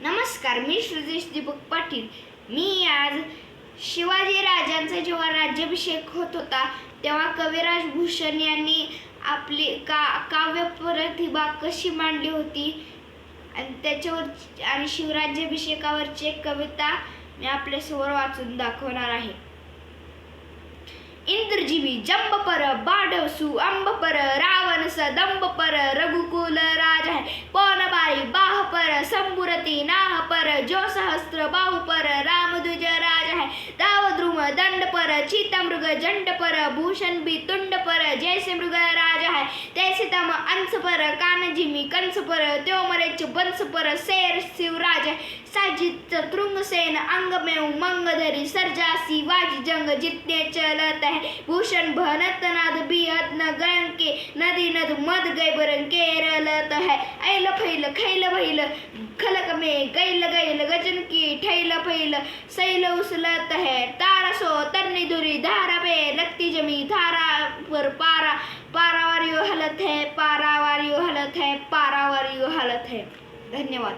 नमस्कार मी श्रीजेश दीपक पाटील. मी आज शिवाजी राजांचा जेव्हा राज्याभिषेक होत होता तेव्हा कविराज भूषण यांनी आपली का काव्य प्रतिभा कशी मांडली होती? आणि त्याच्यावर आणि शिवराज्याभिषेकावरची एक कविता मी आपल्यासमोर वाचून दाखवणार आहे. इंद्रजीवी जंब पर बाडसु अंब पर रावण स दंब पर रघु राज है पौन बारी बाह पर नाह पर जो सहस्त्र बाहु पर रामदुज राज है। दाव द्रुम दंड पर चित मृग जंड पर भूषण भी तुंड पर जैसे मृग राज है तैसे तम अंश पर कान जिमी कंस पर त्यो मरेच बंस पर शेर शिवराज है साजित तृंगसेन अंग में मंग धरी सरजासी वाज जंग जितने चलत है। भूषण भनत नाद भी नदी नद मद गए बरन केरलत है। ऐल फैल खैल भैल खलक में गैल गैल गजन की ठैल फैल। सैल उसलत है तारा सो तरनी धुरी धारा पे लगती जमी धारा पर पारा। पारावारियो हलत है पारावारियो हलत है पारावारियो हलत है। धन्यवाद।